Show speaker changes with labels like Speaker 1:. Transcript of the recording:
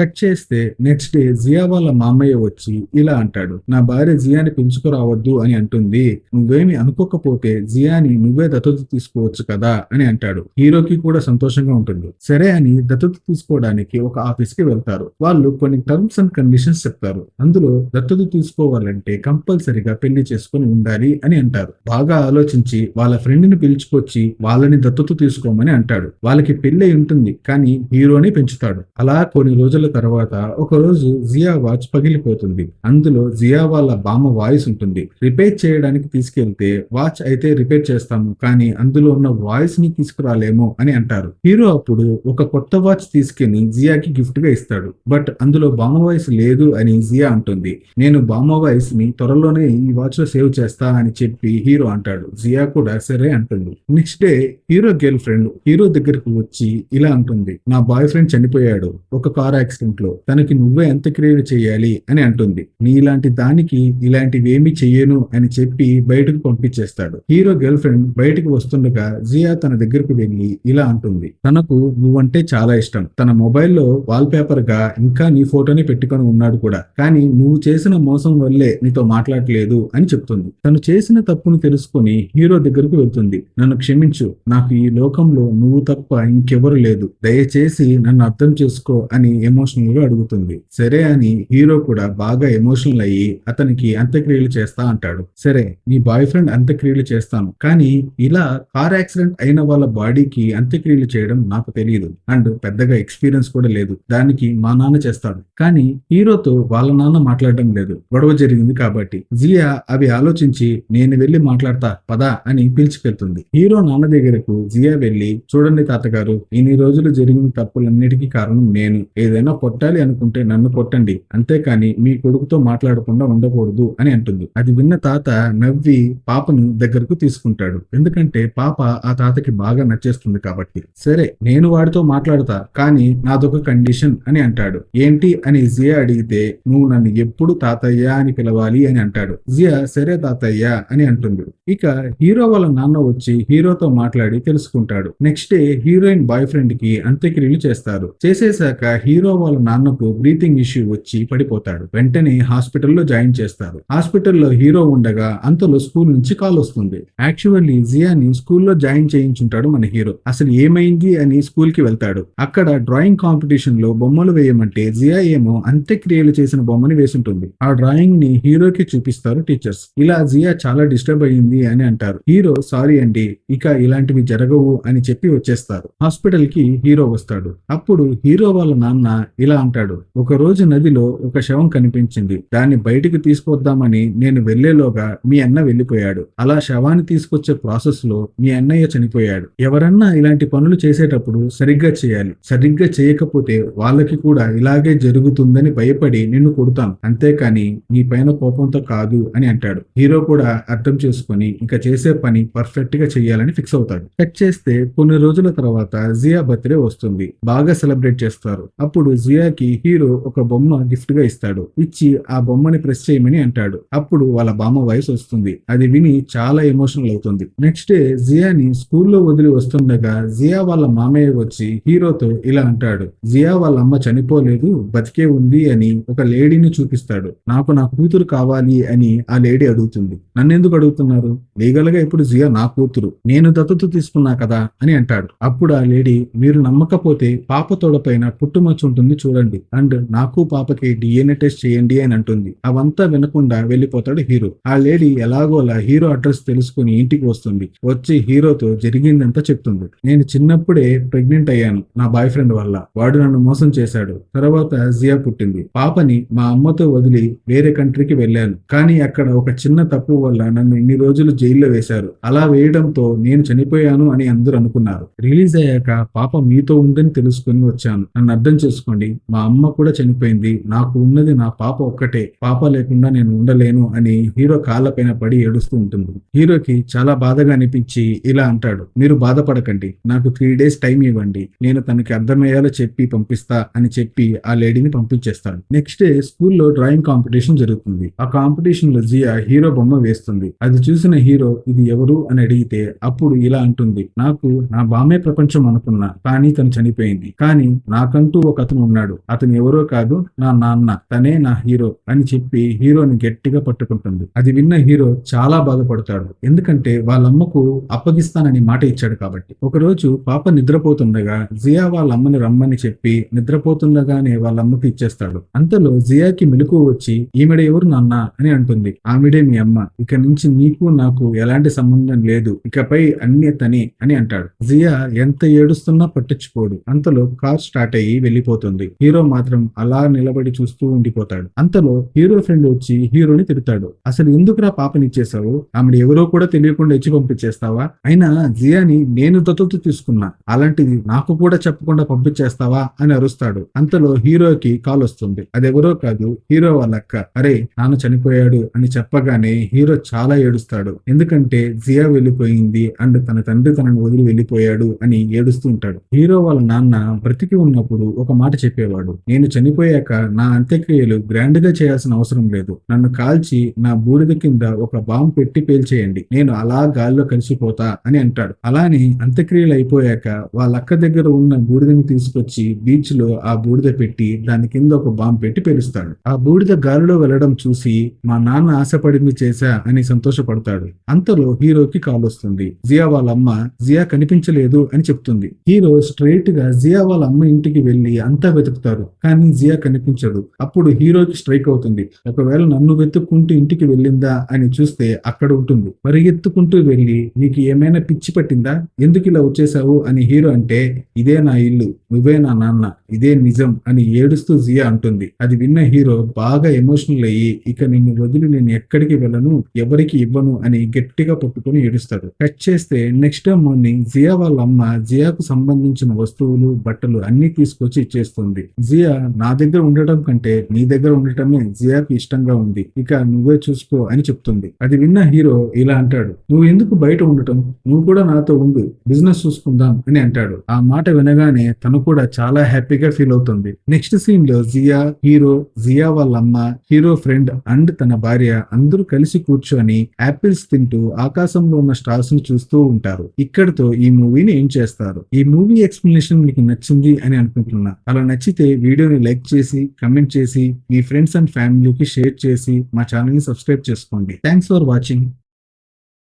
Speaker 1: Cut చేస్తే next day Jiya వాళ్ళ మామయ్య వచ్చి ఇలా అంటాడు నా భార్య జియాని పెంచుకురావద్దు అని అంటుంది. నువ్వేమి అనుకోకపోతే జియాని నువ్వే దత్తత తీసుకోవచ్చు కదా అని అంటాడు. హీరోకి కూడా సంతోషంగా ఉంటుంది. సరే అని దత్తత తీసుకోవడానికి ఒక ఆఫీస్కి వెళ్తారు. వాళ్ళు కొన్ని టర్మ్స్ అండ్ కండిషన్స్ చెప్తారు. అందులో దత్తత తీసుకోవాలంటే కంపల్సరిగా పెళ్ళి చేసుకొని ఉండాలి అని అంటారు. బాగా ఆలోచించి వాళ్ళ ఫ్రెండ్ని పిలుచుకొచ్చి వాళ్ళని దత్తత తీసుకోమని అంటాడు. వాళ్ళకి పెళ్ళి ఉంటుంది కానీ హీరోని పెంచుతాడు. అలా కొన్ని రోజుల తర్వాత ఒక రోజు జియా వాచ్ పగిలిపోతుంది. అందులో జియా వాళ్ళ బామ్మ వాయిస్ ఉంటుంది. రిపేర్ చేయడానికి తీసుకెళ్తే వాచ్ అయితే రిపేర్ చేస్తాము కానీ అందులో ఉన్న వాయిస్ని తీసుకురాలేమో అని అంటారు. హీరో అప్పుడు ఒక కొత్త వాచ్ తీసుకెళ్ళి జియాకి గిఫ్ట్గా ఇస్తాడు. బట్ అందులో బామ్మ వాయిస్ లేదు అని జియా అంటుంది. నేను బామ్మ వాయిస్ని త్వరలోనే ఈ వాచ్లో సేవ్ చేస్తా అని చెప్పి హీరో అంటాడు. జియా కూడా సరే అంటుంది. Next day hero girlfriend hero దగ్గరకు వచ్చి ఇలా అంటుంది. నా బాయ్ ఫ్రెండ్ చనిపోయాడు. ఒక కార్ యాక్సిడెంట్లో తనకి నువ్వే ఎంత క్రియేట్ చేయాలి అని అంటుంది. నీలాంటి దానికి ఇలాంటివి ఏమి చెయ్యను అని చెప్పి బయటకు పంపించేస్తాడు. హీరో గర్ల్ ఫ్రెండ్ బయటకు వస్తుండగా జియా తన దగ్గరకు వెళ్ళి ఇలా అంటుంది. తనకు నువ్వంటే చాలా ఇష్టం. తన మొబైల్లో వాల్ పేపర్గా ఇంకా నీ ఫోటోని పెట్టుకొని ఉన్నాడు కూడా. కానీ నువ్వు చేసిన మోసం వల్లే నీతో మాట్లాడలేదు అని చెప్తుంది. తను చేసిన తప్పును తెలుసుకొని హీరో దగ్గరకు వెళ్తుంది. నన్ను క్షమించు. నాకు ఈ లోకంలో నువ్వు తప్ప ఇంకెవరు లేదు. దయచేసి నన్ను అర్థం చేసుకో అని ఎమోషనల్గా అడుగుతుంది. సరే అని హీరో కూడా బాగా ఎమోషనల్ అయ్యి అతనికి అంత్యక్రియలు చేస్తా అంటాడు. సరే నీ బాయ్ ఫ్రెండ్ అంత్యక్రియలు చేస్తాను. కానీ ఇలా కార్ యాక్సిడెంట్ అయిన వాళ్ళ బాడీకి అంత్యక్రియలు చేయడం నాకు తెలియదు అండ్ పెద్దగా ఎక్స్పీరియన్స్ కూడా లేదు. దానికి మా నాన్న చేస్తాడు. కానీ హీరోతో వాళ్ళ నాన్న మాట్లాడడం లేదు. గొడవ జరిగింది కాబట్టి. జియా అవి ఆలోచించి నేను వెళ్ళి మాట్లాడతా పదా అని పిలుచుకెళ్తుంది. హీరో నాన్న దగ్గరకు జియా వెళ్ళి చూడండి తాతగారు ఇన్ని రోజులు జరిగిన తప్పులన్నిటికీ కారణం నేను. ఏదైనా కొట్టాలి అనుకుంటే నన్ను కొట్టండి. అంతేకాని మీ కొడుకుతో మాట్లాడకుండా ఉండకూడదు అని అంటుంది. అది విన్న తాత నవ్వి పాపను దగ్గరకు తీసుకుంటాడు. ఎందుకంటే పాప ఆ తాతకి బాగా నచ్చేస్తుంది కాబట్టి. సరే నేను వాడితో మాట్లాడతా కానీ నాదొక కండిషన్ అని అంటాడు. ఏంటి అని జియా అడిగితే నువ్వు నన్ను ఎప్పుడు తాతయ్య అని పిలవాలి అని అంటాడు. జియా సరే తాతయ్య అని అంటుంది. ఇక హీరో వాళ్ళ నాన్న వచ్చి హీరోతో మాట్లాడి తెలుసుకుంటాడు. నెక్స్ట్ డే హీరోయిన్ బాయ్ ఫ్రెండ్కి అంత్యక్రియలు చేస్తారు. చేసేశాక హీరో వాళ్ళ నాన్నకు బ్రీతింగ్ ఇష్యూ వచ్చి పడిపోతాడు. వెంటనే హాస్పిటల్లో జాయిన్ చేస్తారు. హాస్పిటల్లో హీరో ఉండగా అంతలో స్కూల్ నుంచి కాల్ వస్తుంది. యాక్చువల్లీ జియాని స్కూల్లో జాయిన్ చేయించుంటాడు మన హీరో. అసలు ఏమైంది అని స్కూల్కి వెళ్తాడు. అక్కడ డ్రాయింగ్ కాంపిటీషన్లో బొమ్మలు వేయమంటే జియా ఏమో అంత్యక్రియలు చేసిన బొమ్మని వేసుంటుంది. ఆ డ్రాయింగ్ని హీరోకి చూపిస్తారు టీచర్స్. ఇలా జియా చాలా డిస్టర్బ్ అయ్యింది అని అంటారు. హీరో సారీ అండి ఇక ఇలాంటివి జరగవు అని చెప్పి వచ్చేస్తారు. హాస్పిటల్కి హీరో వస్తాడు. అప్పుడు హీరో వాళ్ళ నాన్న ఇలా అంటాడు. ఒక రోజు నదిలో ఒక శవం కనిపించింది. దాన్ని బయటికి తీసుకొద్దామని నేను వెళ్ళేలోగా మీ అన్న వెళ్ళిపోయాడు అలా శవాన్ని తీసుకొచ్చే ప్రాసెస్లో మీ అన్నయ్య చనిపోయాడు. ఎవరన్నా ఇలాంటి పనులు చేసేటప్పుడు సరిగ్గా చేయాలి. సరిగ్గా చేయకపోతే వాళ్ళకి కూడా ఇలాగే జరుగుతుందని భయపడి నిన్ను కొడతాను. అంతేకాని నీ పైన కోపంతో కాదు అని అంటాడు. హీరో కూడా అర్థం చేసుకుని ఇంకా చేసే పని పర్ఫెక్ట్గా చేయాలని ఫిక్స్ అవుతాడు. కట్ చేస్తే కొన్ని రోజుల తర్వాత జియా బర్త్డే వస్తుంది. బాగా సెలబ్రేట్ చేస్తారు. అప్పుడు జుయాకి హీరో ఒక బొమ్మ గిఫ్ట్గా ఇస్తాడు. ఇచ్చి ఆ బొమ్మని ప్రెస్ చేయమని అంటాడు. అప్పుడు వాళ్ళ బామ్మ వయసు వస్తుంది. అది విని చాలా ఎమోషనల్ అవుతుంది. నెక్స్ట్ డే జియాని స్కూల్లో వదిలి వస్తుండగా జియా వాళ్ళ మామయ్య వచ్చి హీరోతో ఇలా అంటాడు. జియా వాళ్ళ అమ్మ చనిపోలేదు బతికే ఉంది అని ఒక లేడీని చూపిస్తాడు. నాకు నా కూతురు కావాలి అని ఆ లేడీ అడుగుతుంది. నన్నెందుకు అడుగుతున్నారు? లీగల్గా ఇప్పుడు జియా నా కూతురు. నేను దత్తత తీసుకున్నా కదా అని అంటాడు. అప్పుడు ఆ లేడీ మీరు నమ్మకపోతే పాప తోడపైన పుట్టుమచ్చు ఉంటుంది చూడండి. అండ్ నాకు పాపకి డిఎన్ఏ టెస్ట్ చేయండి అని అంటుంది. అవంతా వినకుండా వెళ్ళిపోతాడు హీరో. ఆ లేడీ ఎలాగోలా హీరో అడ్రస్ తెలుసుకుని ఇంటికి వస్తుంది. వచ్చి హీరోతో జరిగిందంతా చెప్తుంది. నేను చిన్నప్పుడే ప్రెగ్నెంట్ అయ్యాను నా బాయ్ ఫ్రెండ్ వల్ల. వాడు నన్ను మోసం చేశాడు. తర్వాత జియా పుట్టింది. పాపని మా అమ్మతో వదిలి వేరే కంట్రీకి వెళ్ళాను. కానీ అక్కడ ఒక చిన్న తప్పు వల్ల నన్ను ఇన్ని రోజులు జైల్లో వేశారు. అలా వేయడంతో నేను చనిపోయాను అని అందరూ అనుకున్నారు. రిలీజ్ అయ్యాక పాప మీతో ఉందని తెలుసుకుని వచ్చాను. నన్ను అర్థం చేసుకోండి. మా అమ్మ కూడా చనిపోయింది. నాకు ఉన్నది నా పాప ఒక్కటే. పాప లేకుండా నేను ఉండలేను అని హీరో కాళ్ళపైన పడి ఏడుస్తూ ఉంటుంది. హీరోకి చాలా బాధగా అనిపించి ఇలా అంటాడు. మీరు బాధపడకండి. నాకు త్రీ డేస్ టైం ఇవ్వండి. నేను తనకి అర్థమయ్యేలా చెప్పి పంపిస్తా అని చెప్పి ఆ లేడీని పంపించేస్తాడు. నెక్స్ట్ డే స్కూల్లో డ్రాయింగ్ కాంపిటీషన్ జరుగుతుంది. ఆ కాంపిటీషన్లో జియా హీరో బొమ్మ వేస్తుంది. అది చూసిన హీరో ఇది ఎవరు? అని అడిగితే అప్పుడు ఇలా అంటుంది. నాకు నా బామే ప్రపంచం అనుకున్నా కానీ తను చనిపోయింది. కానీ నాకంటూ ఒక అతను ఉన్నాడు. అతను ఎవరో కాదు నా నాన్న తనే నా హీరో అని చెప్పి హీరోని గట్టిగా పట్టుకుంటుంది. అది విన్న హీరో చాలా బాధపడతాడు. ఎందుకంటే వాళ్ళమ్మకు అప్పగిస్తానని మాట ఇచ్చాడు కాబట్టి. ఒకరోజు పాప నిద్రపోతుండగా జియా వాళ్ళ అమ్మని రమ్మని చెప్పి నిద్రపోతుండగానే వాళ్ళ అమ్మకి ఇచ్చేస్తాడు. అంతలో జియాకి మెలకు వచ్చి ఈమెడ ఎవరు నాన్న? అని అంటుంది. ఆమెడే మీ అమ్మ. ఇక నుంచి నీకు నాకు ఎలాంటి సంబంధం లేదు. ఇకపై అన్ని తని అని అంటాడు. జియా ఎంత ఏడుస్తున్నా పట్టించుకోడు. అంతలో కార్ స్టార్ట్ అయ్యి వెళ్ళిపోతుంది. హీరో మాత్రం అలా నిలబడి చూస్తూ ఉండిపోతాడు. అంతలో హీరో ఫ్రెండ్ వచ్చి హీరోని తిడతాడు. అసలు ఎందుకురా పాపనిచ్చేసావు ఆమెను ఎవరో కూడా తెలియకుండా ఇచ్చి పంపించేస్తావా? అయినా జియాని నేను దత్తత తీసుకున్నా. అలాంటిది నాకు కూడా చెప్పకుండా పంపించేస్తావా? అని అరుస్తాడు. అంతలో హీరోకి కాల్ వస్తుంది. అదెవరో కాదు హీరో వాళ్ళ అక్క అరే నాన్న చనిపోయాడు అని చెప్పగానే హీరో చాలా ఏడుస్తాడు. ఎందుకంటే జియా వెళ్ళిపోయింది అండ్ తన తండ్రి తనను వదిలి వెళ్ళిపోయాడు అని ఏడుస్తూ ఉంటాడు. హీరో వాళ్ళ నాన్న బ్రతికి ఉన్నప్పుడు ఒక మాట చెప్పేవాడు. నేను చనిపోయాక నా అంత్యక్రియలు గ్రాండ్గా చేయాల్సిన అవసరం లేదు. నన్ను కాల్చి నా బూడిద కింద ఒక బాంబు పెట్టి పేల్చేయండి. నేను అలా గాల్లో కలిసిపోతా అని అంటాడు. అలానే అంత్యక్రియలు అయిపోయాక వాళ్ళ అక్క దగ్గర ఉన్న బూడిదని తీసుకొచ్చి బీచ్లో ఆ బూడిద పెట్టి దాని కింద ఒక బాంబు పెట్టి పేలుస్తాడు. ఆ బూడిద గాలిలో వెళ్ళడం చూసి మా నాన్న ఆశపడింది చేశా అని సంతోషపడతాడు. అంతలో హీరోకి కాల్ వస్తుంది. జియా వాళ్ళ అమ్మ జియా కనిపించలేదు అని చెప్తుంది. హీరో స్ట్రైట్గా జియా వాళ్ళ అమ్మ ఇంటికి వెళ్ళి అంతా వెతుకుతారు కానీ జియా కనిపించదు అప్పుడు హీరోకి స్ట్రైక్ అవుతుంది. ఒకవేళ నన్ను వెతుక్కుంటూ ఇంటికి వెళ్ళిందా అని చూస్తే అక్కడ ఉంటుంది. పరిగెత్తుకుంటూ వెళ్ళి నీకు ఏమైనా పిచ్చి పట్టిందా? ఎందుకు ఇలా వచ్చేసావు అని హీరో అంటే ఇదే నా ఇల్లు నువ్వే నా నాన్న. ఇదే నిజం అని ఏడుస్తూ జియా అంటుంది. అది విన్న హీరో బాగా ఎమోషనల్ అయ్యి ఇక నిన్ను వదిలి నేను ఎక్కడికి వెళ్ళను ఎవరికి ఇవ్వను అని గట్టిగా పట్టుకుని ఏడుస్తాడు. కట్ చేస్తే నెక్స్ట్ డే మార్నింగ్ జియా వాళ్ళ అమ్మ జియాకు సంబంధించిన వస్తువులు బట్టలు అన్ని తీసుకొచ్చి ఇచ్చేస్తుంది. జియా నా దగ్గర ఉండటం కంటే నీ దగ్గర ఉండటమే జియాకు ఇష్టంగా ఉంది ఇక నువ్వే చూసుకో అని చెప్తుంది. అది విన్న హీరో ఇలా అంటాడు నువ్వు ఎందుకు బయట ఉండటం? నువ్వు కూడా నాతో ఉండు బిజినెస్ చూసుకుందాం అని అంటాడు. ఆ మాట వినగానే తను కూడా చాలా హ్యాపీగా హ్యాపీగా ఫీల్ అవుతుంది. నెక్స్ట్ సీన్లో జియా హీరో జియా వాళ్ళ అమ్మ హీరో ఫ్రెండ్ అండ్ తన భార్య అందరూ కలిసి కూర్చొని యాపిల్స్ తింటూ ఆకాశంలో ఉన్న స్టార్స్ని చూస్తూ ఉంటారు. ఇక్కడతో ఈ మూవీని ఏం చేస్తారు? ఈ మూవీ ఎక్స్ప్లెనేషన్ మీకు నచ్చింది అని అనుకుంటున్నా. అలా నచ్చితే వీడియోని లైక్ చేసి కమెంట్ చేసి మీ ఫ్రెండ్స్ అండ్ ఫ్యామిలీకి షేర్ చేసి మా ఛానల్ని సబ్స్క్రైబ్ చేసుకోండి. Thanks for watching